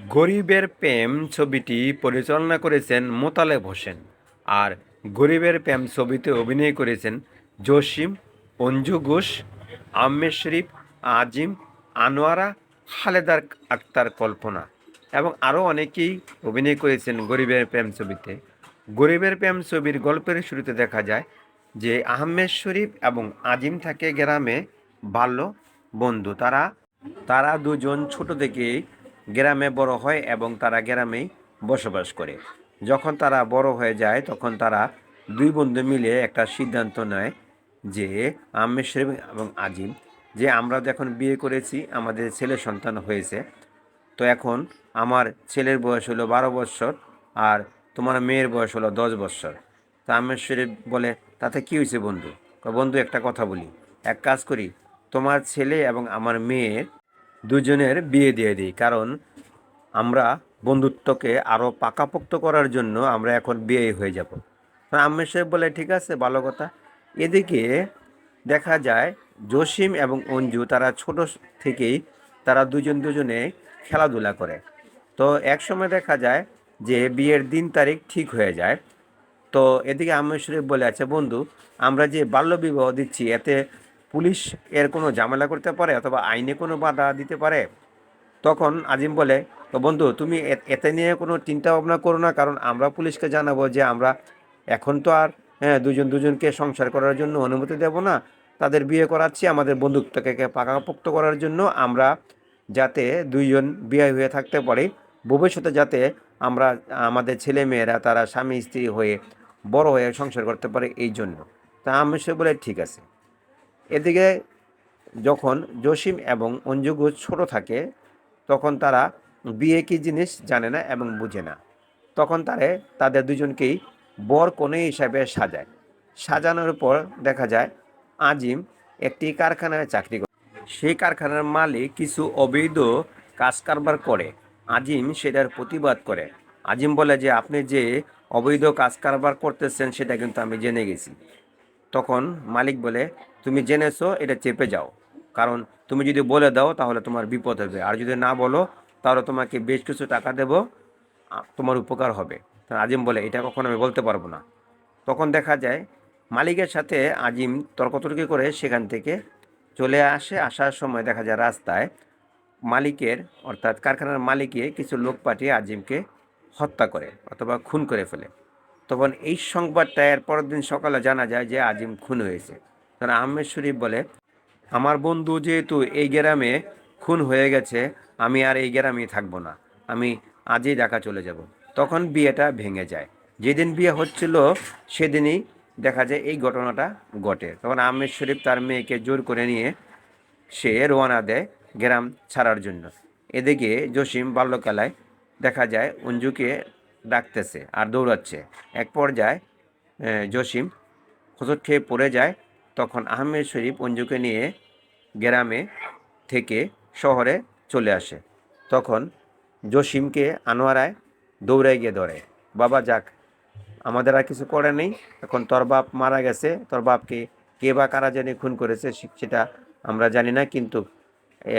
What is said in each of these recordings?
গরিবের প্রেম ছবিটি পরিচালনা করেছেন মোতালেব হোসেন আর গরিবের প্রেম ছবিতে অভিনয় করেছেন জসিম, অঞ্জু ঘোষ, আহমেদ শরীফ, আজিম, আনোয়ারা, খালেদার আক্তার কল্পনা এবং আরও অনেকেই অভিনয় করেছেন গরিবের প্রেম ছবিতে। গরিবের প্রেম ছবির গল্পের শুরুতে দেখা যায় যে আহমেদ শরীফ এবং আজিম থাকে গ্রামে বাল্য বন্ধু। তারা তারা দুজন ছোট থেকেই গ্রামে বড় হয় এবং তারা গ্রামেই বসবাস করে। যখন তারা বড় হয়ে যায়, তখন তারা দুই বন্ধু মিলে একটা সিদ্ধান্ত নেয় যে আহমেদ শরীফ এবং আজিম, যে আমরা যখন বিয়ে করেছি, আমাদের ছেলে সন্তান হয়েছে, তো এখন আমার ছেলের বয়স হলো বারো বৎসর আর তোমার মেয়ের বয়স হলো দশ বৎসর। তা আহমেদ শরীফ বলে, তাতে কী হয়েছে বন্ধু? বন্ধু, একটা কথা বলি। এক কাজ করি, তোমার ছেলে এবং আমার মেয়ের দুজনের বিয়ে দিয়ে দিই। কারণ আমরা বন্ধুত্বকে আরও পাকাপোক্ত করার জন্য আমরা এখন বিয়ে হয়ে যাব। আহমেদ সাহেব বলে, ঠিক আছে, ভালো কথা। এদিকে দেখা যায় জসিম এবং অঞ্জু, তারা ছোট থেকেই তারা দুজন দুজনে খেলাধুলা করে। তো এক সময় দেখা যায় যে বিয়ের দিন তারিখ ঠিক হয়ে যায়। তো এদিকে শরীফ বলে আছে বন্ধু, আমরা যে বাল্যবিবাহ দিচ্ছি, এতে পুলিশ এর কোনো ঝামেলা করতে পারে অথবা আইনে কোনো বাধা দিতে পারে? তখন আজিম বলে, তো বন্ধু, তুমি এতে নিয়ে কোনো চিন্তা ভাবনা করো না, কারণ আমরা পুলিশকে জানাব যে আমরা এখন তো আর হ্যাঁ দুজন দুজনকে সংসার করার জন্য অনুমতি দেব না। তাদের বিয়ে করাচ্ছি, আমাদের বন্ধুত্বকে পাকাপোক্ত করার জন্য আমরা যাতে দুইজন বিয়ে হয়ে থাকতে পারি। ভবিষ্যতে যাতে আমরা, আমাদের ছেলে মেয়েরা তারা স্বামী, স্ত্রী হয়ে বড় হয়ে সংসার করতে পারে এই জন্য। তা আমি সে বলে, ঠিক আছে। এদিকে যখন জসিম এবং অঞ্জু ঘোষ ছোট থাকে, তখন তারা বিয়ে কি জিনিস জানে না এবং বুঝে না। তখন তারে, তাদের দুজনকেই বর কনে হিসাবে সাজায়। সাজানোর পর দেখা যায়, আজিম একটি কারখানায় চাকরি করে। সেই কারখানার মালিক কিছু অবৈধ কাজ কারবার করে। আজিম সেটার প্রতিবাদ করে। আজিম বলে যে, আপনি যে অবৈধ কাজ কারবার করতেছেন, সেটা কিন্তু আমি জেনে গেছি। তখন মালিক বলে তুমি জেনেছো, এটা চেপে যাও। কারণ তুমি যদি বলে দাও, তাহলে তোমার বিপদ হবে। আর যদি না বলো, তাহলে তোমাকে বেশ কিছু টাকা দেবো তোমার উপকার হবে। আজিম বলে, এটা কখনো আমি বলতে পারব না। তখন দেখা যায়, মালিকের সাথে আজিম তর্কতর্কি করে সেখান থেকে চলে আসে। আসার সময় দেখা যায় রাস্তায় মালিকের, অর্থাৎ কারখানার মালিকে কিছু লোক পাঠিয়ে আজিমকে হত্যা করে অথবা খুন করে ফেলে। তখন এই সংবাদটা এর পরের দিন সকালে জানা যায় যে আজিম খুন হয়েছে। তখন আহমেদ শরীফ বলে, আমার বন্ধু যেহেতু এই গ্রামে খুন হয়ে গেছে, আমি আর এই গ্রামেই থাকব না। আমি আজই ঢাকা চলে যাব। তখন বিয়েটা ভেঙে যায়। যেদিন বিয়ে হচ্ছিল, সেদিনই দেখা যায় এই ঘটনাটা ঘটে। তখন আহমেদ শরীফ তার মেয়েকে জোর করে নিয়ে সে রওনা দেয় গ্রাম ছাড়ার জন্য। এদিকে জসিম বাল্যকালায় দেখা যায় অঞ্জুকে ডাকতেছে আর দৌড়াচ্ছে। এক পর্যায়ে জসিম হোঁচট খেয়ে পড়ে যায় তখন আহমেদ শরীফ অঞ্জুকে নিয়ে গ্রামে থেকে শহরে চলে আসে। তখন জসিমকে আনোয়ারায় দৌড়ে গিয়ে ধরে, বাবা, যাক, আমাদের আর কিছু করে নেই। এখন তোর বাপ মারা গেছে, তোর বাপকে কে বা কারা জানি খুন করেছে সেটা আমরা জানি না, কিন্তু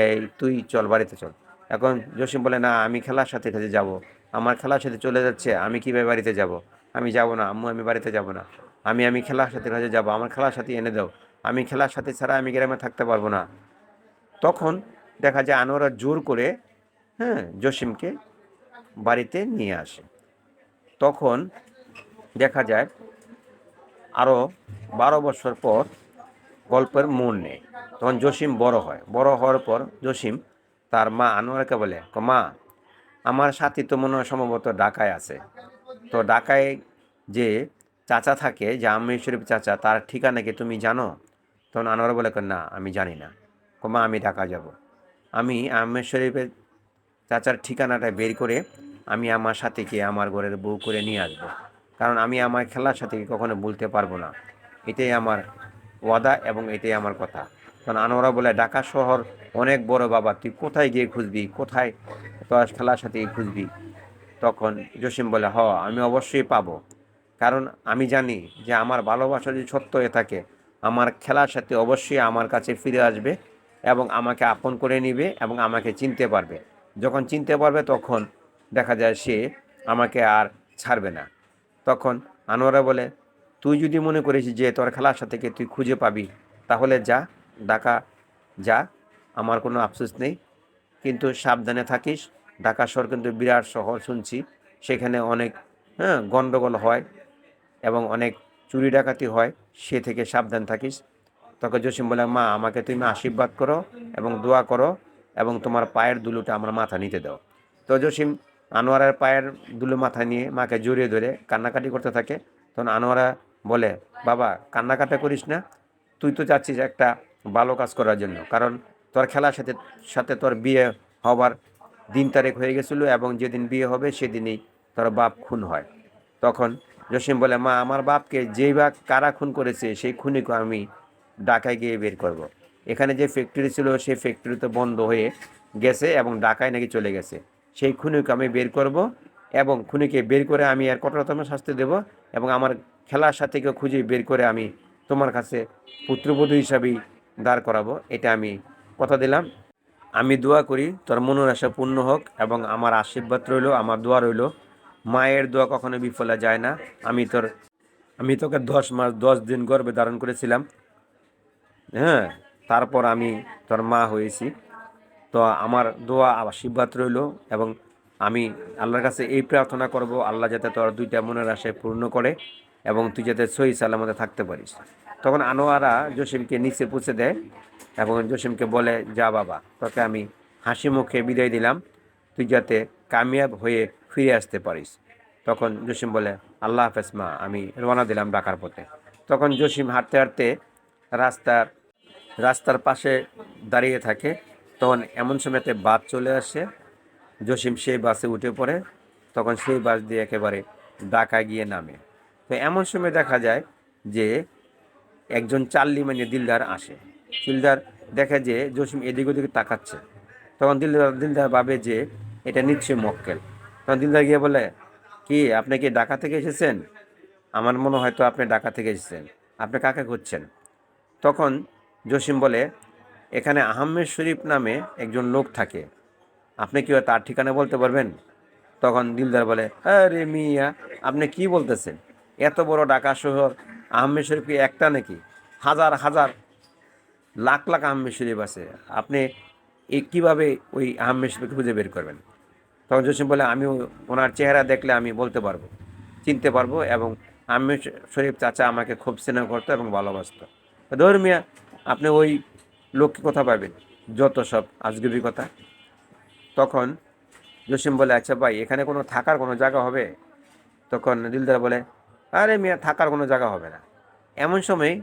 এই তুই চল, বাড়িতে চল। এখন জসিম বলে, না, আমি খেলার সাথে কাছে যাব। আমার খেলার সাথে চলে যাচ্ছে, আমি কীভাবে বাড়িতে যাব? আমি যাব না, আম্মু, আমি বাড়িতে যাব না। আমি আমি খেলার সাথে কাছে যাব, আমার খেলার সাথে এনে দাও। আমি খেলার সাথে ছাড়া আমি গ্রামে থাকতে পারব না। তখন দেখা যায় আনোয়ারা জোর করে হ্যাঁ জসিমকে বাড়িতে নিয়ে আসে। তখন দেখা যায় আরও বারো বছর পর গল্পের মোড় নেয় তখন জসিম বড় হয়। বড় হওয়ার পর জসিম তার মা আনোয়ারকে বলে, "ক মা, আমার সাথী তো মনে হয় সম্ভবত ঢাকায় আছে। তো ঢাকায় যে চাচা থাকে যে আমির শরীফ চাচা, তার ঠিকানা কি তুমি জানো? তখন আনোয়ার বলে "ক না, আমি জানি না। "ক, মা, আমি ঢাকা যাব। আমি আহমেদ শরীফের চাচার ঠিকানাটা বের করে আমি আমার সাথীকে, আমার ঘরের বউ করে নিয়ে আসব। কারণ আমি আমার খেলার সাথীকে কখনো ভুলতে পারব না। এটাই আমার ওয়াদা এবং এটাই আমার কথা। কারণ আনোয়ারা বলে, ঢাকা শহর অনেক বড় বাবা, তুই কোথায় গিয়ে খুঁজবি? কোথায় তোর খেলার সাথে খুঁজবি? তখন জসিম বলে, হ, আমি অবশ্যই পাবো। কারণ আমি জানি যে আমার ভালোবাসা যদি সত্য হয়ে থাকে, আমার খেলার সাথে অবশ্যই আমার কাছে ফিরে আসবে এবং আমাকে আপন করে নিবে এবং আমাকে চিনতে পারবে। যখন চিনতে পারবে তখন দেখা যায় সে আমাকে আর ছাড়বে না। তখন আনোয়ারা বলে, তুই যদি মনে করিস যে তোর খেলার সাথে তুই খুঁজে পাবি, তাহলে যা, ঢাকা যা, আমার কোনো আফসোস নেই। কিন্তু সাবধানে থাকিস, ঢাকা শহর কিন্তু বিরাট শহর শুনছি, সেখানে অনেক হ্যাঁ গণ্ডগোল হয়। এবং অনেক চুরি ডাকাতি হয়, সে থেকে সাবধান থাকিস। তখন জসিম বলে মা, আমাকে তুমি আশীর্বাদ করো এবং দোয়া করো এবং তোমার পায়ের দুলুটা আমার মাথা নিতে দাও। তো জসিম আনোয়ারের পায়ের দুলু মাথা নিয়ে মাকে জড়িয়ে ধরে কান্নাকাটি করতে থাকে। তখন আনোয়ারা বলে, বাবা, কান্নাকাটা করিস না, তুই তো চাচ্ছিস একটা ভালো কাজ করার জন্য। কারণ তোর খেলার সাথে সাথে তোর বিয়ে হবার দিন তারিখ হয়ে গেছিল এবং যেদিন বিয়ে হবে সেদিনই তোর বাপ খুন হয়। তখন জসিম বলে, মা, আমার বাপকে যেই বা কারা খুন করেছে, সেই খুনিকে আমি ঢাকায় গিয়ে বের করব। এখানে যে ফ্যাক্টরি ছিল, সেই ফ্যাক্টরি তো বন্ধ হয়ে গেছে এবং ঢাকায় নাকি চলে গেছে। সেই খুনিকে আমি বের করব এবং খুনিকে বের করে আমি আর কঠোরতম শাস্তি দেব এবং আমার খেলার সাথে কেউ খুঁজে বের করে আমি তোমার কাছে পুত্রবধূ হিসাবেই দাঁড় করাবো। এটা আমি কথা দিলাম। আমি দোয়া করি, তোর মনের আশা পূর্ণ হোক এবং আমার আশীর্বাদ রইল, আমার দোয়া রইল। মায়ের দোয়া কখনো বিফলে যায় না। আমি তোর আমি তোকে দশ মাস, দশ দিন গর্বে ধারণ করেছিলাম। হ্যাঁ তারপর আমি তোর মা হয়েছি। তো আমার দোয়া আশীর্বাদ রইল এবং আমি আল্লাহর কাছে এই প্রার্থনা করব, আল্লাহ যাতে তোর দুইটা মনের আশায় পূর্ণ করে এবং তুই যাতে সহি সালামতে থাকতে পারিস। তখন আনোয়ারা জসিমকে নিচে পুষে দেয় এবং জসিমকে বলে, যা বাবা, তোকে আমি হাসি মুখে বিদায় দিলাম। তুই যাতে কামিয়াব হয়ে ফিরে আসতে পারিস। তখন জসিম বলে, আল্লাহ হাফেজ, মা, আমি রওনা দিলাম ডাকার পথে। তখন জসিম হাঁটতে হাঁটতে রাস্তার রাস্তার পাশে দাঁড়িয়ে থাকে। তখন এমন সময়তে বাস চলে আসে। জসিম সেই বাসে উঠে পড়ে। তখন সেই বাস দিয়ে একেবারে ঢাকা গিয়ে নামে। তো এমন সময় দেখা যায় যে একজন চাল্লি মানে দিলদার আসে। দিলদার দেখে যে জসিম এদিক ওদিকে তাকাচ্ছে। তখন দিলদার দিলদার ভাবে যে এটা নিশ্চয়ই মক্কেল। তখন দিলদার গিয়ে বলে, কি, আপনি কি ঢাকা থেকে এসেছেন? আমার মনে হয় তো আপনি ঢাকা থেকে এসেছেন। আপনি কাকে খুঁজছেন? তখন জসিম বলে, এখানে আহমেদ শরীফ নামে একজন লোক থাকে। আপনি কি তার ঠিকানা বলতে পারবেন? তখন দিলদার বলে, আরে মিয়া, আপনি কি বলতেছেন? এত বড় ঢাকা শহর, আহমেদ শরীফ কি একটা নাকি? হাজার হাজার, লাখ লাখ আহমেদ শরীফ আছে। আপনি এই কীভাবে ওই আহমেদ শরীফকে খুঁজে বের করবেন? তখন জসিম বলে, আমি ওনার চেহারা দেখলে আমি বলতে পারব, চিনতে পারব এবং আমি শরীফ চাচা আমাকে খুব স্নেহ করতো এবং ভালোবাসতো। ধর্মিয়া আপনি ওই লোককে কথা পাবেন, যত সব আজগুবি কথা। তখন জসিম বলে আচ্ছা ভাই, এখানে কোনো থাকার কোনো জায়গা হবে? তখন দিলদার বলে, আরে মিয়া, থাকার কোনো জায়গা হবে না। এমন সময়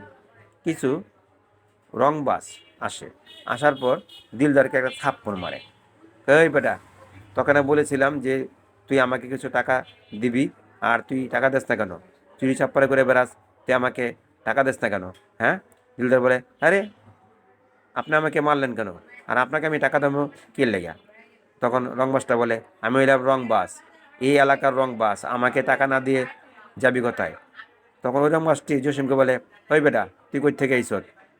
কিছু রংবাস আসে। আসার পর দিলদারকে একটা থাপ্পড় মারে। এই বেটা তখন আমি বলেছিলাম যে, তুই আমাকে কিছু টাকা দিবি, আর তুই টাকা দিস না কেন? চুরি চাপ্পারে করে বেড়াস, তুই আমাকে টাকা দিস না কেন? হ্যাঁ? দিলদার বলে, আরে, আপনি আমাকে মারলেন কেন? আর আপনাকে আমি টাকা দেবো কে লেগা? তখন রংবাসটা বলে, আমি হইলাম রংবাস। এই এলাকার রংবাস। আমাকে টাকা না দিয়ে যাবি কোথায়? তখন ওই রংবাসটি জসিমকে বলে, ওই বেটা, তুই কই থেকে এইস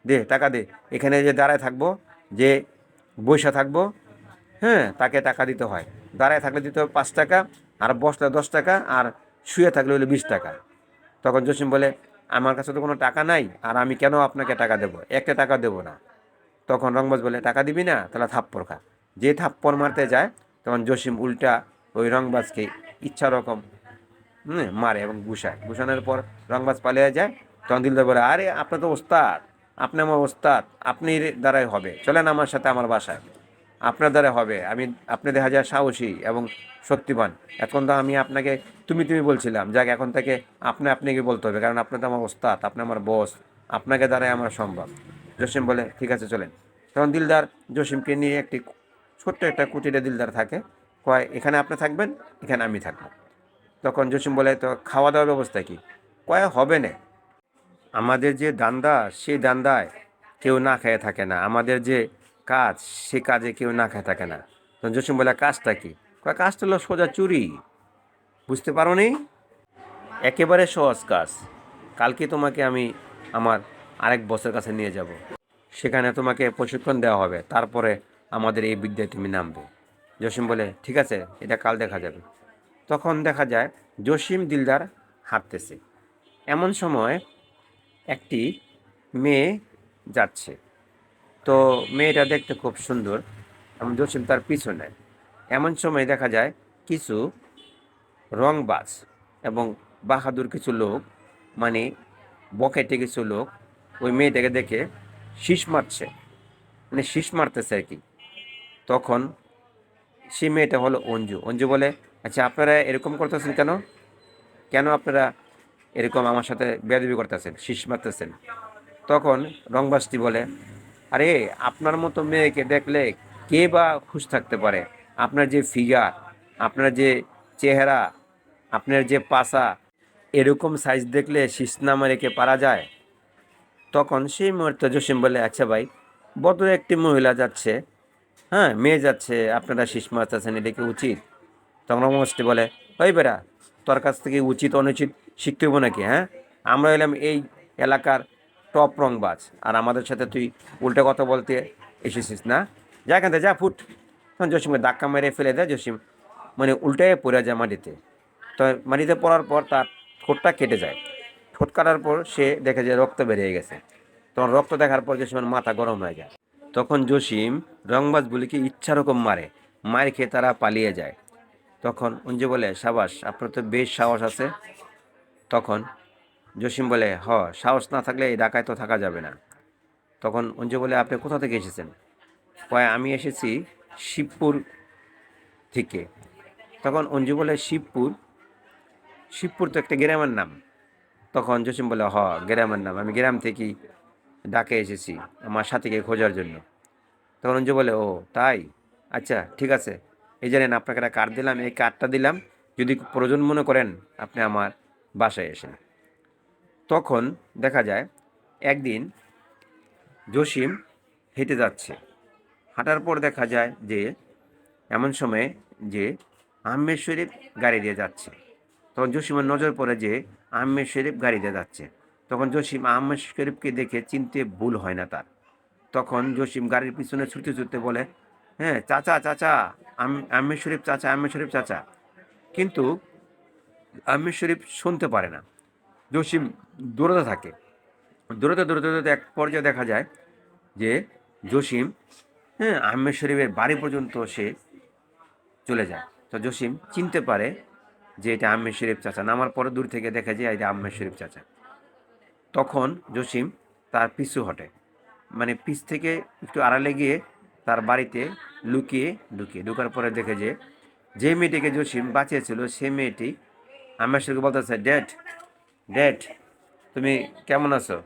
দে, টাকা দে। এখানে যে দাঁড়ায় থাকব, যে বৈশা থাকব হ্যাঁ তাকে টাকা দিতে হয়। দাঁড়ায় থাকলে দিতে হবে পাঁচ টাকা, আর বসলে দশ টাকা, আর শুয়ে থাকলে হলো বিশ টাকা। তখন জসিম বলে, আমার কাছে তো কোনো টাকা নাই, আর আমি কেন আপনাকে টাকা দেবো? একটা টাকা দেবো না। তখন রংবাজ বলে, টাকা দিবি না, তাহলে থাপ্পড় খা। যে থাপ্পড় মারতে যায়, তখন জসিম উল্টা ওই রংবাজকে ইচ্ছা রকম হুম, মারে এবং গুসায়। গুসানোর পর রংবাজ পালিয়ে যায়। তখন দিলদার বলে, আরে আপনি তো ওস্তাদ আপনি আমার ওস্তাদ, আপনি দ্বারাই হবে। চলেন আমার সাথে, আমার বাসায়। আপনার দ্বারা হবে। আমি আপনি দেখা যায় সাহসী এবং শক্তিবান এখন তো আমি আপনাকে তুমি তুমি বলছিলাম, যাক এখন থেকে আপনি আপনাকে বলতে হবে, কারণ আপনি তো আমার ওস্তাদ, আপনি আমার বস আপনাকে দ্বারাই আমার সম্ভব। জসিম বলে, ঠিক আছে, চলেন। তখন দিলদার জসিমকে নিয়ে একটি ছোট্ট একটা কুটিরে দিলদার থাকে, কয়, এখানে আপনি থাকবেন, এখানে আমি থাকব। তখন জসিম বলে, তো খাওয়া দাওয়ার ব্যবস্থা কি? কয়, হবে না। আমাদের যে দান্দা, সেই দান্দায় কেউ না খেয়ে থাকে না। আমাদের যে কাজ, সে কাজে কেউ না খেয়ে থাকে না। তখন জসিম বলে, কাজটা কি? কাজটা হলো সোজা চুরি। বুঝতে পারো নি? একেবারে সহজ কাজ। কালকে তোমাকে আমি আমার আরেক বসের কাছে নিয়ে যাব। সেখানে তোমাকে প্রশিক্ষণ দেওয়া হবে। তারপরে আমাদের এই বিদ্যায় তুমি নামবে। জসিম বলে, ঠিক আছে, এটা কাল দেখা যাবে। তখন দেখা যায়, জসিম দিলদার হাঁটতেছে। এমন সময় একটি মেয়ে যাচ্ছে। তো মেয়েটা দেখতে খুব সুন্দর এবং জসিম তার পিছনে। এমন সময় দেখা যায় কিছু রংবাজ এবং বাহাদুর কিছু লোক মানে বকেটে কিছু লোক, ওই মেয়েটাকে দেখে শীষ মারছে। মানে শীষ মারতেছে আর কি। তখন সেই মেয়েটা হলো অঞ্জু। অঞ্জু বলে আচ্ছা আপনারা এরকম করতেছেন কেন? কেন আপনারা এরকম আমার সাথে বেদবি করতেছেন, শীষ মারতেছেন? তখন রংবাসটি বলে আরে, আপনার মতো মেয়েকে দেখলে কে বা খুশ থাকতে পারে? আপনার যে ফিগার আপনার যে চেহারা, আপনার যে পাশা, এরকম সাইজ দেখলে শীষ না মেরেকে পারা যায়? তখন সেই মুহূর্তে জসিম বলে আচ্ছা ভাই বড় একটি মহিলা যাচ্ছে। হ্যাঁ মেয়ে যাচ্ছে, আপনারা শীষ মারতেছেন, এটা কি উচিত? তখন রমস্টি বলে, ওই বেড়া, তোর কাছ থেকে উচিত, অনুচিত শিখতে হব নাকি হ্যাঁ? আমরা এলাম এই এলাকার টপ রংবাজ আর আমাদের সাথে তুই উল্টো কথা বলতে এসেছিস, না? যা এখান থেকে যা, ফুট। তখন জসিমকে ধাক্কা মেরে ফেলে দেয় জসিম। মানে উল্টায় পড়ে যায় মাটিতে। তো মাটিতে পড়ার পর তার ঠোঁটটা কেটে যায়। ঠোঁট কাটার পর সে দেখে যে রক্ত বেরিয়ে গেছে। তখন রক্ত দেখার পর জসিমের মাথা গরম হয়ে যায়। তখন জসিম রংবাজগুলিকে ইচ্ছা রকম মারে। মার খেয়ে তারা পালিয়ে যায়। তখন অঞ্জু বলে, সাবাস, আপনার তো বেশ সাহস আছে। তখন জসিম বলে, হ, সাহস না থাকলে এই ঢাকায় তো থাকা যাবে না। তখন অঞ্জু বলে, আপনি কোথা থেকে এসেছেন? কয়, আমি এসেছি শিবপুর থেকে। তখন অঞ্জু বলে, শিবপুর? শিবপুর তো একটা গ্রামের নাম। তখন জসিম বলে, হ, গ্রামের নাম। আমি গ্রাম থেকেই ডাকে এসেছি আমার সাথীকে খোঁজার জন্য। তখন অঞ্জু বলে, ও, তাই? আচ্ছা ঠিক আছে। এই জানেন আপনাকে একটা কার্ড দিলাম। এই কার্ডটা দিলাম। যদি প্রয়োজন মনে করেন, আপনি আমার বাসায় এসেন তখন দেখা যায় একদিন জসিম হেঁটে যাচ্ছে। হাঁটার পর দেখা যায় যে এমন সময়ে যে আহমেদ শরীফ গাড়ি দিয়ে যাচ্ছে। তখন জসিমের নজর পড়ে যে আহমেদ শরীফ গাড়ি দিয়ে যাচ্ছে। তখন জসিম আহমেদ শরীফকে দেখে চিনতে ভুল হয় না তার। তখন জসিম গাড়ির পিছনে ছুটতে ছুটতে বলে হ্যাঁ চাচা চাচা আহমেদ শরীফ চাচা, আহমেদ শরীফ চাচা। কিন্তু আহমেদ শরীফ শুনতে পারে না। জসিম দৌড়াতে থাকে। দৌড়াতে দৌড়াতে এক পর্যায়ে দেখা যায় যে জসিম হ্যাঁ আহমেদ শরীফের বাড়ি পর্যন্ত সে চলে যায়। তো জসিম চিনতে পারে যে এটা আহমেদ শরীফ চাচা। নামার পরে দূর থেকে দেখা যায় এটা আহমেদ শরীফ চাচা। তখন জসিম তার পিছু হটে। মানে পিছ থেকে একটু আড়ালে গিয়ে তার বাড়িতে লুকিয়ে ঢুকিয়ে ঢুকার পরে দেখে যে যে মেয়েটিকে জসিম বাঁচিয়েছিল, সে মেয়েটি আহমেদ শরীফকে বলতেছে ড্যাড ড্যাড তুমি কেমন আছো?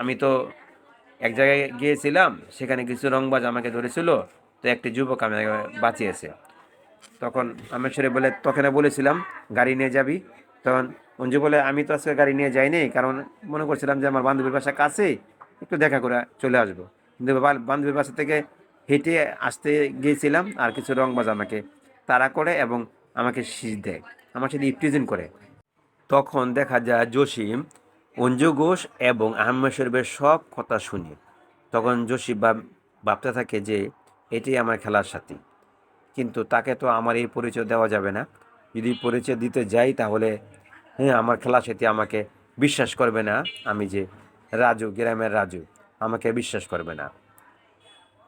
আমি তো এক জায়গায় গিয়েছিলাম, সেখানে কিছু রংবাজ আমাকে ধরেছিল, তো একটি যুবক আমাকে বাঁচিয়েছে। তখন আমেশ্বরে বলে, তখন বলেছিলাম, গাড়ি নিয়ে যাবি? তখন অঞ্জু বলে, আমি তো আজকে গাড়ি নিয়ে যাইনি, কারণ মনে করছিলাম যে আমার বান্ধবীর বাসা কাছে একটু দেখা করে চলে আসব। কিন্তু বান্ধবীর বাসা থেকে হেঁটে আসতে গিয়েছিলাম, আর কিছু রংবাজ আমাকে তাড়া করে এবং আমাকে শীষ দেয়। আমার সাথে ইপ্রিজেন্ট করে। তখন দেখা যায় জসিম অঞ্জু ঘোষ এবং আহমেদ শরীফের সব কথা শুনি। তখন জসিম ভাব- ভাবতে থাকে যে, এটি আমার খেলার সাথী। কিন্তু তাকে তো আমার এই পরিচয় দেওয়া যাবে না। যদি পরিচয় দিতে যাই তাহলে হ্যাঁ আমার খেলার সাথী আমাকে বিশ্বাস করবে না। আমি যে রাজু, গ্রামের রাজু, আমাকে বিশ্বাস করবে না।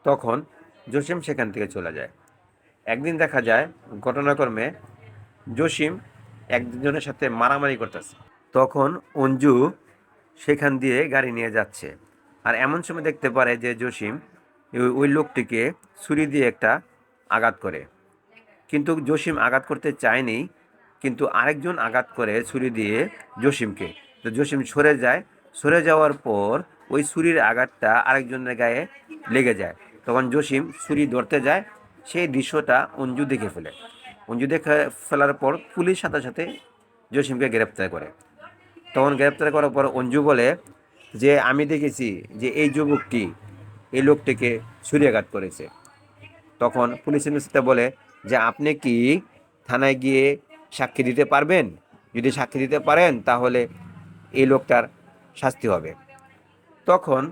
তখন জসিম সেখান থেকে চলে যায়। একদিন দেখা যায়, ঘটনাক্রমে জসিম একজনের সাথে মারামারি করতেছে। তখন অঞ্জু সেখান দিয়ে গাড়ি নিয়ে যাচ্ছে। আর এমন সময় দেখতে পারে যে জসিম ওই- লোকটিকে ছুরি দিয়ে একটা আঘাত করে। কিন্তু জসিম আঘাত করতে চায়নি, কিন্তু আরেকজন আঘাত করে ছুরি দিয়ে জসিমকে। তো জসিম সরে যায়। সরে যাওয়ার পর ওই ছুরির আঘাতটা আরেকজনের গায়ে লেগে যায়। তখন জসিম ছুরি ধরতে যায়। সেই দৃশ্যটা অঞ্জু দেখে ফেলে। অঞ্জু দেখে ফেলার পর পুলিশ সাথে সাথে জসিমকে গ্রেপ্তার করে। তখন গ্রেপ্তার করার পর অঞ্জু বলে যে, আমি দেখেছি যে এই যুবকটি এই লোকটিকে ছুরিয়াঘাত করেছে। তখন পুলিশ ইনভেস্টিগেটর বলে যে, আপনি কি থানায় গিয়ে সাক্ষী দিতে পারবেন? যদি সাক্ষী দিতে পারেন, তাহলে এই লোকটার শাস্তি হবে। তখন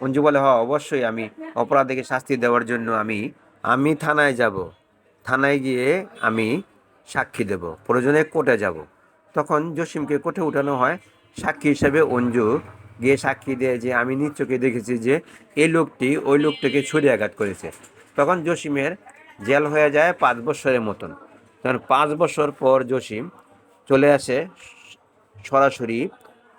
অঞ্জু বলে হ অবশ্যই আমি অপরাধীকে শাস্তি দেওয়ার জন্য আমি আমি থানায় যাব। থানায় গিয়ে আমি সাক্ষী দেব, প্রয়োজনে কোর্টে যাব। তখন জসিমকে কোর্টে উঠানো হয়। সাক্ষী হিসেবে অঞ্জু গিয়ে সাক্ষী দেয় যে, আমি নিজ চোখে দেখেছি যে এই লোকটি ওই লোকটিকে ছুরি আঘাত করেছে। তখন জসিমের জেল হয়ে যায় পাঁচ বছরের মতন। তখন পাঁচ বছর পর জসিম চলে আসে সরাসরি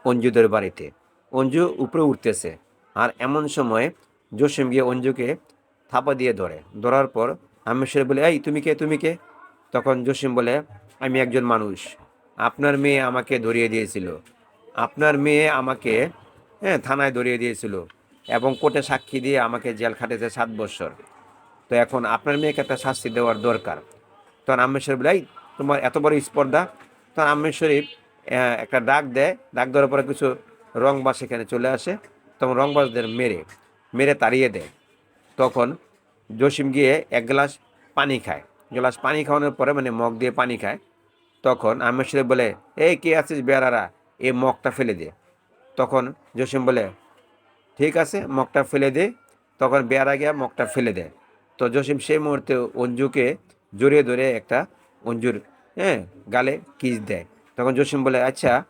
অঞ্জুদের বাড়িতে। অঞ্জু উপরে উঠতেছে। আর এমন সময় জসিম গিয়ে অঞ্জুকে থাপা দিয়ে ধরে। ধরার পর আমেশ্বর বলে, এই, তুমি কে তুমি কে? তখন জসিম বলে, আমি একজন মানুষ। আপনার মেয়ে আমাকে ধরিয়ে দিয়েছিল। আপনার মেয়ে আমাকে হ্যাঁ থানায় ধরিয়ে দিয়েছিল এবং কোর্টে সাক্ষী দিয়ে আমাকে জেল খাটেছে সাত বছর। তো এখন আপনার মেয়েকে একটা শাস্তি দেওয়ার দরকার। তখন আমেশ্বর বলে, এই, তোমার এত বড় স্পর্ধা। তখন আমেশ্বরী একটা ডাক দেয়। ডাক দেওয়ার পরে কিছু রংবাজ এখানে চলে আসে। তখন রংবাজদের মেরে মেরে তাড়িয়ে দেয়। তখন জসিম গিয়ে এক গ্লাস পানি খায়। গ্লাস পানি খাওয়ানোর পরে মানে মগ দিয়ে পানি খায়। তখন আমেশ্বরী বলে, এই, কে আছিস বেয়ারারা? এই মগটা ফেলে দে। তখন জসিম বলে, ঠিক আছে, মগটা ফেলে দে। তখন বেয়ারা গিয়া মগটা ফেলে দেয়। তো জসিম সেই মুহূর্তে অঞ্জুকে জড়িয়ে ধরে একটা অঞ্জুর হ্যাঁ গালে কিস দেয়। তখন জসিম বলে আচ্ছা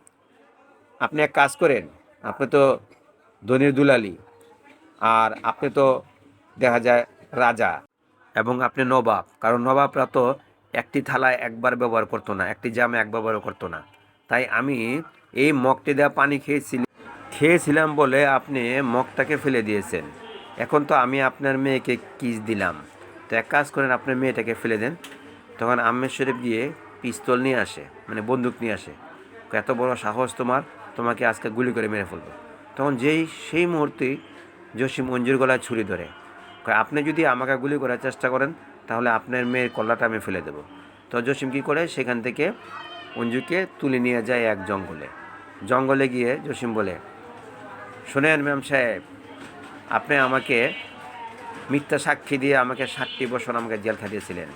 আপনি এক কাজ করেন, আপনি তো ধনির দুলালি, আর আপনি তো দেখা যায় রাজা এবং আপনি নবাব। কারণ নবাবরা তো একটি থালায় একবার ব্যবহার করতো না, একটি জামে এক ব্যবহার করতো না। তাই আমি এই মগটি দেওয়া পানি খেয়েছিলাম খেয়েছিলাম বলে আপনি মগটাকে ফেলে দিয়েছেন। এখন তো আমি আপনার মেয়েকে কিস দিলাম। তো এক কাজ করেন, আপনার মেয়েটাকে ফেলে দেন। তখন আম্মের শরীফ গিয়ে পিস্তল নিয়ে আসে মানে বন্দুক নিয়ে আসে। এত বড় সাহস তোমার, তোমাকে আজকে গুলি করে মেরে ফেলব। তখন যেই সেই মুহূর্তেই জসিম অঞ্জুর গলায় ছুরি ধরে। আপনি যদি আমাকে গুলি করার চেষ্টা করেন, তাহলে আপনার মেয়ের কল্লাটা আমি ফেলে দেবো। তো জসিম কী করে? সেখান থেকে অঞ্জুকে তুলে নিয়ে যায় এক জঙ্গলে। জঙ্গলে গিয়ে জসিম বলে, শোনেন ম্যাম সাহেব, আপনি আমাকে মিথ্যা সাক্ষী দিয়ে আমাকে ষাটটি বছর আমাকে জেল খাটিয়েছিলেন।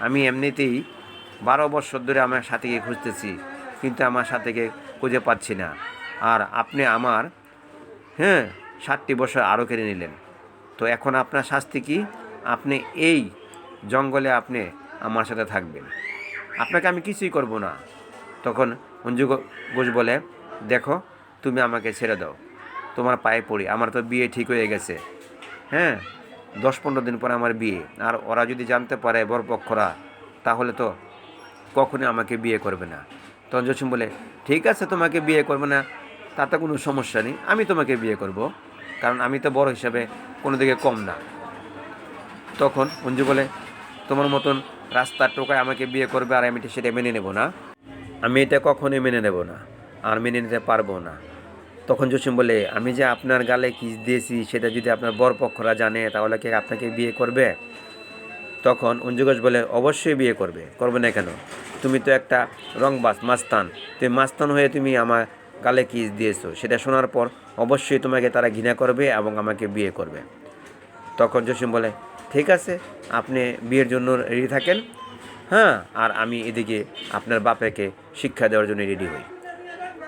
আমি এমনিতেই বারো বছর ধরে আমার সাথীকে খুঁজতেছি, কিন্তু আমার সাথীকে খুঁজে পাচ্ছি না। আর আপনি আমার হ্যাঁ ষাটটি বছর আরও কেড়ে নিলেন। তো এখন আপনার শাস্তি কি? আপনি এই জঙ্গলে আপনি আমার সাথে থাকবেন। আপনাকে আমি কিছুই করব না। তখন অঞ্জু ঘোষ বলে, দেখো, তুমি আমাকে ছেড়ে দাও। তোমার পায়ে পড়ি। আমার তো বিয়ে ঠিক হয়ে গেছে। হ্যাঁ দশ পনেরো দিন পরে আমার বিয়ে। আর ওরা যদি জানতে পারে বরপক্ষরা, তাহলে তো কখনই আমাকে বিয়ে করবে না। তখন জসিম বলে, ঠিক আছে, তোমাকে বিয়ে করবে না। তাতে কোনো সমস্যা নেই। আমি তোমাকে বিয়ে করব। কারণ আমি তো বড় হিসাবে কোনো দিকে কম না। তখন অঞ্জু বলে, তোমার মতন রাস্তার টোকায় আমাকে বিয়ে করবে আর আমি এটা সেটা মেনে নেব না। আমি এটা কখনোই মেনে নেব না আর মেনে নিতে পারব না। তখন জসিম বলে, আমি যে আপনার গালে কিস দিয়েছি, সেটা যদি আপনার বরপক্ষরা জানে, তাহলে কি আপনাকে বিয়ে করবে? তখন অঞ্জু ঘোষ বলে, অবশ্যই বিয়ে করবে। করবে না কেন? তুমি তো একটা রংবাস মাস্তান। তুমি মাস্তান হয়ে তুমি আমার গালে কিস দিয়েছ? সেটা শোনার পর অবশ্যই তোমাকে তারা ঘৃণা করবে এবং আমাকে বিয়ে করবে। তখন জসিম বলে, ঠিক আছে, আপনি বিয়ের জন্য রেডি থাকেন। হ্যাঁ আর আমি এদিকে আপনার বাপেকে শিক্ষা দেওয়ার জন্য রেডি হই।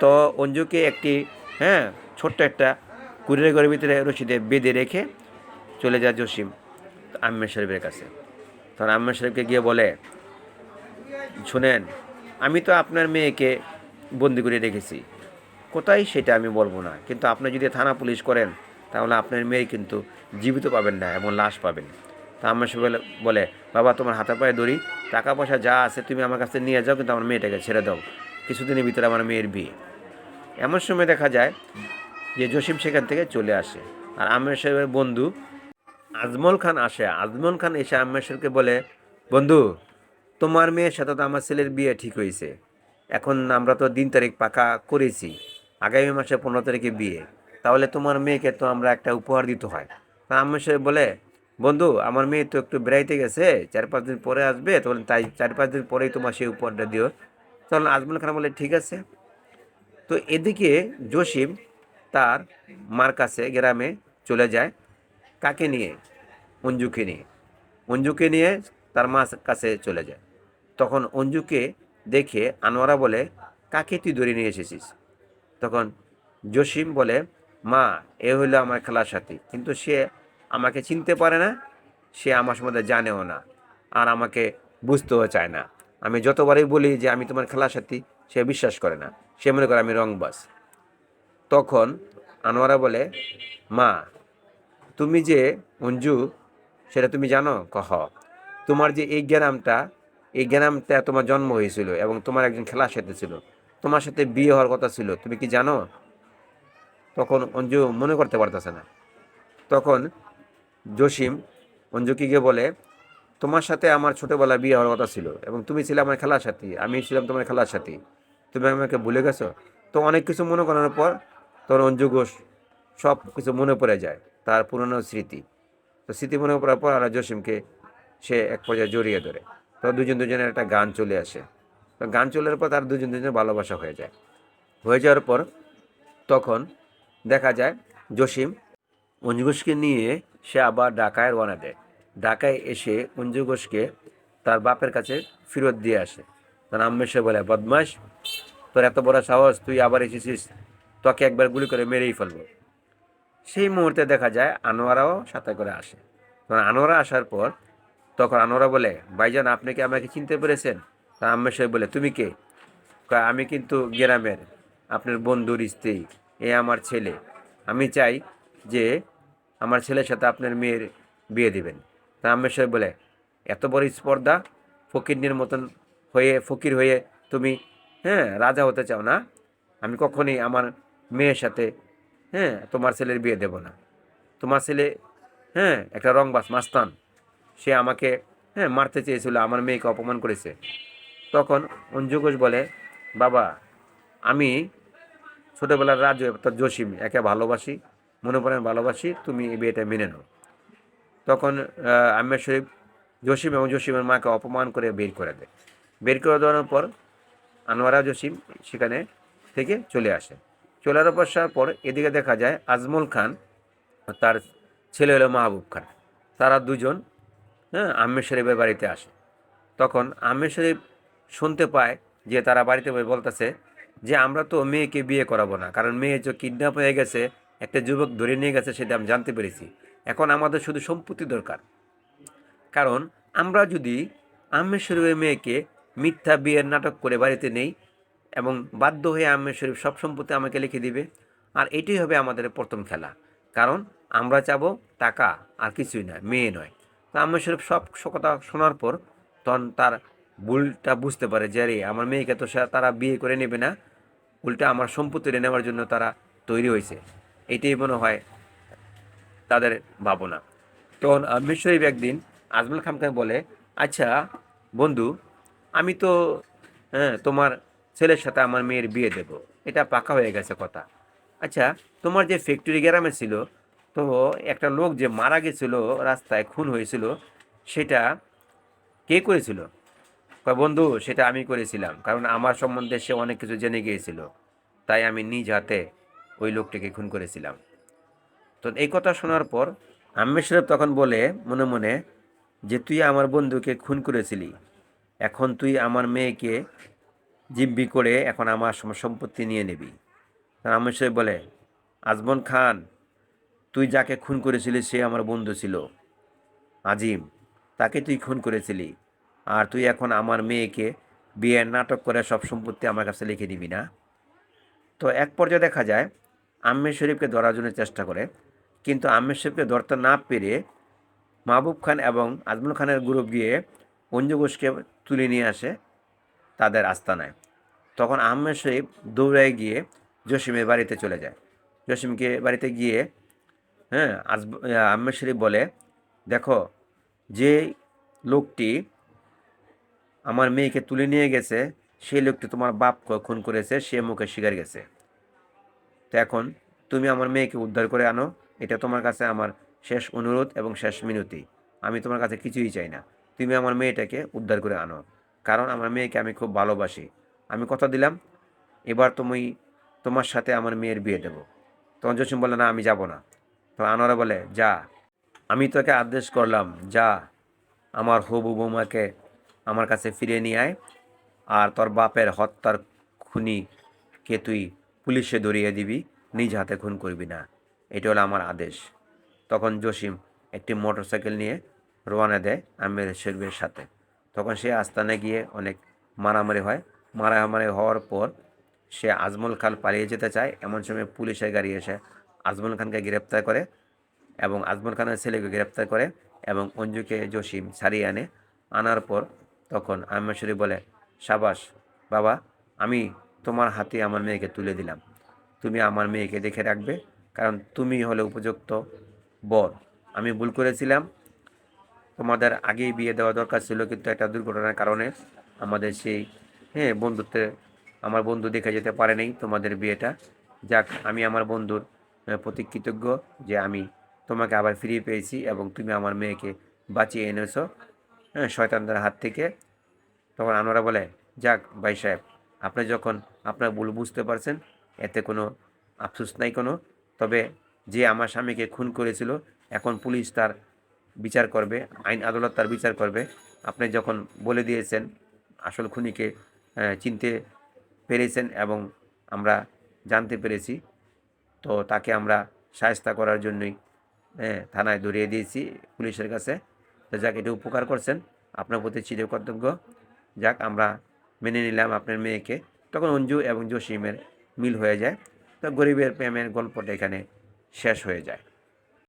তো অঞ্জুকে একটি হ্যাঁ ছোট্ট একটা কুড়ির ঘরের ভিতরে রশিদে বেঁধে রেখে চলে যায় জসিম আম্মের শরীফের কাছে। তখন আম্মের শরীফকে গিয়ে বলে, শুনেন, আমি তো আপনার মেয়েকে বন্দি করে রেখেছি। কোথায় সেটা আমি বলব না। কিন্তু আপনি যদি থানা পুলিশ করেন, তাহলে আপনার মেয়ে কিন্তু জীবিত পাবেন না এবং লাশ পাবেন। তা আমার সে বলে বলে, বাবা, তোমার হাতে পায়ে দড়ি টাকা পয়সা যা আছে তুমি আমার কাছে নিয়ে যাও, কিন্তু আমার মেয়েটাকে ছেড়ে দাও। কিছুদিনের ভিতরে আমার মেয়ের বিয়ে। এমন সময় দেখা যায় যে জসিম সেখান থেকে চলে আসে। আর আমের সাহেবের বন্ধু আজমল খান আসে। আজমল খান এসে আমের সাহেবকে বলে, বন্ধু, তোমার মেয়ের সাথে তো আমার ছেলের বিয়ে ঠিক হয়েছে। এখন আমরা তো দিন তারিখ পাকা করেছি। আগামী মাসে পনেরো তারিখে বিয়ে। তাহলে তোমার মেয়েকে তো আমরা একটা উপহার দিতে হয়। তা আমি সে বলে, বন্ধু, আমার মেয়ে তো একটু বেড়াইতে গেছে, চার পাঁচ দিন পরে আসবে, তখন তাই চার পাঁচ দিন পরেই তোমার সেই উপহারটা দিও। তখন আজমল খান বলে, ঠিক আছে। তো এদিকে জসিম তার মার কাছে গ্রামে চলে যায়, কাকে নিয়ে? অঞ্জুকে নিয়ে। অঞ্জুকে নিয়ে তার মার কাছে চলে যায়। তখন অঞ্জুকে দেখে আনোয়ারা বলে, কাকে তুই ধরে নিয়ে এসেছিস? তখন জসিম বলে, মা, এ হলো আমার খেলার সাথী। কিন্তু সে আমাকে চিনতে পারে না, সে আমার সম্বন্ধে জানেও না আর আমাকে বুঝতেও চায় না। আমি যতবারই বলি যে আমি তোমার খেলার সাথী, সে বিশ্বাস করে না। সে মনে করে আমি রংবাস তখন আনোয়ারা বলে, মা, তুমি যে অঞ্জু, সেটা তুমি জানো? কহ, তোমার যে এই গ্রামটা এই গ্রামটা তোমার জন্ম হয়েছিল এবং তোমার একজন খেলার সাথে ছিল। তোমার সাথে বিয়ে হওয়ার কথা ছিল, তুমি কি জানো? তখন অঞ্জু মনে করতে পারতেছে না। তখন জসিম অঞ্জুকিকে বলে, তোমার সাথে আমার ছোটোবেলা বিয়ে হওয়ার কথা ছিল এবং তুমি ছিলে আমার খেলার সাথী, আমি ছিলাম তোমার খেলার সাথী। তুমি আমাকে ভুলে গেছো? তো অনেক কিছু মনে করার পর তোর অঞ্জু ঘোষ সব কিছু মনে পড়ে যায়, তার পুরনো স্মৃতি। তো স্মৃতি মনে পড়ার পর আর জসিমকে সে এক পর্যায়ে জড়িয়ে ধরে। তো দুজন দুজনের একটা গান চলে আসে। গান চলে পর তার দুজন দুজনের ভালোবাসা হয়ে যায়। হয়ে যাওয়ার পর তখন দেখা যায় জসিম অঞ্জু ঘোষকে নিয়ে সে আবার ঢাকায় রওনা দেয়। ঢাকায় এসে অঞ্জু ঘোষকে তার বাপের কাছে ফেরত দিয়ে আসে। তার আম্মা বলে বদমাস তোর এত বড় সাহস, তুই আবার এসেছিস, তোকে একবার গুলি করে মেরেই ফেলব। সেই মুহূর্তে দেখা যায় আনোয়ারাও সাথে করে আসে। তখন আনোয়ারা আসার পর তখন আনোয়ারা বলে, ভাইজান, আপনি কি আমাকে চিনতে পেরেছেন? তা আম্মা সাহেব বলে, তুমি কে? আমি কিন্তু গ্রামের আপনার বন্ধুর স্ত্রী, এ আমার ছেলে। আমি চাই যে আমার ছেলের সাথে আপনার মেয়ের বিয়ে দিবেন। তা আম্মা সাহেব বলে, এত বড় স্পর্ধা ফকিরনির মতন হয়ে, ফকির হয়ে তুমি হ্যাঁ রাজা হতে চাও না? আমি কখনই আমার মেয়ের সাথে হ্যাঁ তোমার ছেলের বিয়ে দেব না। তোমার ছেলে হ্যাঁ একটা রংবাস মাস্তান। সে আমাকে হ্যাঁ মারতে চেয়েছিল, আমার মেয়েকে অপমান করেছে। তখন অঞ্জু ঘোষ বলে, বাবা, আমি ছোটোবেলার রাজু অর্থাৎ জসিম, একে ভালোবাসি, মনে পড়েন ভালোবাসি, তুমি এই বিয়েটা মেনে নাও। তখন আহমেদ শরীফ জসিম এবং জসিমের মাকে অপমান করে বের করে দেয়। বের করে দেওয়ার পর আনোয়ারা জসিম সেখানে থেকে চলে আসে। চলে আসার পর এদিকে দেখা যায় আজমল খান তার ছেলে হলো মাহবুব খান। তারা দুজন হ্যাঁ আহমেদ শরীফের বাড়িতে আসে। তখন আহমেদ শরীফ শুনতে পায় যে তারা বাড়িতে বসে বলতেছে যে, আমরা তো মেয়েকে বিয়ে করাবো না। কারণ মেয়ে যে কিডন্যাপ হয়ে গেছে, একটা যুবক ধরে নিয়ে গেছে সেটা আমি জানতে পেরেছি। এখন আমাদের শুধু সম্পত্তি দরকার। কারণ আমরা যদি আহমেদ শরীফের মেয়েকে মিথ্যা বিয়ের নাটক করে বাড়িতে নেই এবং বাধ্য হয়ে আহমেদ শরীফ সব সম্পত্তি আমাকে লিখে দিবে, আর এটাই হবে আমাদের প্রথম খেলা। কারণ আমরা চাবো টাকা, আর কিছুই নয়, মেয়ে নয়। তো আহমেদ শরীফ সব কথা শোনার পর তখন তার ভুলটা বুঝতে পারে যে, আরে, আমার মেয়েকে তো তারা বিয়ে করে নেবে না। উল্টা আমার সম্পত্তি নেওয়ার জন্য তারা তৈরি হয়েছে। এটাই মনে হয় তাদের ভাবনা। তখন আহমেদ শরীফ একদিন আজমল খামকে বলে আচ্ছা বন্ধু, আমি তো হ্যাঁ তোমার ছেলের সাথে আমার মেয়ের বিয়ে দেব। এটা পাকা হয়ে গেছে কথা। আচ্ছা তোমার যে ফ্যাক্টরি গ্রামে ছিল, তো একটা লোক যে মারা গেছিল, রাস্তায় খুন হয়েছিল, সেটা কে করেছিল? বন্ধু, সেটা আমি করেছিলাম, কারণ আমার সম্বন্ধে সে অনেক কিছু জেনে গিয়েছিল। তাই আমি নিজ হাতে ওই লোকটিকে খুন করেছিলাম। তো এই কথা শোনার পর শরীফ তখন বলে, মনে মনে, যে তুই আমার বন্ধুকে খুন করেছিলি, এখন তুই আমার মেয়েকে জিম্বি করে এখন আমার সম্পত্তি নিয়ে নিবি। আম্মেদ শরীফ বলে আজমন খান, তুই যাকে খুন করেছিলি সে আমার বন্ধু ছিল, আজিম, তাকে তুই খুন করেছিলি। আর তুই এখন আমার মেয়েকে বিয়ের নাটক করে সব সম্পত্তি আমার কাছে লিখে দিবি না? তো এক পর্যায়ে দেখা যায় আম্মের শরীফকে ধরার জন্য চেষ্টা করে, কিন্তু আম্মের শরীফকে ধরতে না পেরে মাহবুব খান এবং আজমল খানের গ্রুপ গিয়ে অঞ্জু ঘোষকে তুলে নিয়ে আসে তাদের আস্তানায়। তখন আহমেদ শরীফ দৌড়ায় গিয়ে জসিমের বাড়িতে চলে যায়। জসিমকে বাড়িতে গিয়ে হ্যাঁ আজ আহমেদ শরীফ বলে, দেখো যে লোকটি আমার মেয়েকে তুলে নিয়ে গেছে সেই লোকটি তোমার বাপ খুন করেছে, সে মুখে শিকার গেছে। তো এখন তুমি আমার মেয়েকে উদ্ধার করে আনো, এটা তোমার কাছে আমার শেষ অনুরোধ এবং শেষ মিনতি। আমি তোমার কাছে কিছুই চাই না। তুমি আমার মেয়েটাকে উদ্ধার করে আনো, কারণ আমার মেয়েকে আমি খুব ভালোবাসি। আমি কথা দিলাম, এবার তুমি তোমার সাথে আমার মেয়ের বিয়ে দেবো। তখন জসিম বলে না, আমি যাব না। তো আনোয়ারা বলে, যা, আমি তোকে আদেশ করলাম, যা, আমার হবু বৌমাকে আমার কাছে ফিরিয়ে নিয়ে আয়। আর তোর বাপের হত্যার খুনিকে তুই পুলিশে ধরিয়ে দিবি, নিজ হাতে খুন করবি না। এটা হলো আমার আদেশ। তখন জসিম একটি মোটরসাইকেল নিয়ে রওনা দেয় আমের শরীফের সাথে। তখন সে আস্তানে গিয়ে অনেক মারামারি হয়। মারামারি হওয়ার পর সে আজমল খান পালিয়ে যেতে চায়। এমন সময় পুলিশের গাড়ি এসে আজমল খানকে গ্রেপ্তার করে এবং আজমল খানের ছেলেকে গ্রেপ্তার করে এবং অঞ্জুকে জসিম ছাড়িয়ে আনে। আনার পর তখন আমের শরীফ বলে, সাবাস, বাবা, আমি তোমার হাতে আমার মেয়েকে তুলে দিলাম। তুমি আমার মেয়েকে দেখে রাখবে, কারণ তুমি হলে উপযুক্ত বর। আমি ভুল করেছিলাম। তোমাদের আগেই বিয়ে দেওয়া দরকার ছিল, কিন্তু একটা দুর্ঘটনার কারণে আমাদের সেই হ্যাঁ বন্ধুত্বে, আমার বন্ধু দেখে যেতে পারেনি তোমাদের বিয়েটা যাক, আমি আমার বন্ধুর প্রতি কৃতজ্ঞ যে আমি তোমাকে আবার ফিরিয়ে পেয়েছি এবং তুমি আমার মেয়েকে বাঁচিয়ে এনেছো। শয়তানদের হাত থেকে। তখন আনোয়ারা বলে, যাক ভাই সাহেব, আপনি যখন আপনার ভুল বুঝতে পারছেন, এতে কোনো আফসোস নাই কোনো। তবে যে আমার স্বামীকে খুন করেছিল, এখন পুলিশ তার বিচার করবে, আইন আদালত তার বিচার করবে। আপনি যখন বলে দিয়েছেন, আসল খুনিকে চিনতে পেরেছেন এবং আমরা জানতে পেরেছি, তো তাকে আমরা সায়স্তা করার জন্যই হ্যাঁ থানায় ধরিয়ে দিয়েছি পুলিশের কাছে। যাক, এটা উপকার করছেন। আপনার প্রতি চিরকর্তজ্ঞ যাক, আমরা মেনে নিলাম আপনার মেয়েকে। তখন অঞ্জু এবং জসিমের মিল হয়ে যায়। তো গরিবের প্রেমের গল্পটা এখানে শেষ হয়ে যায়।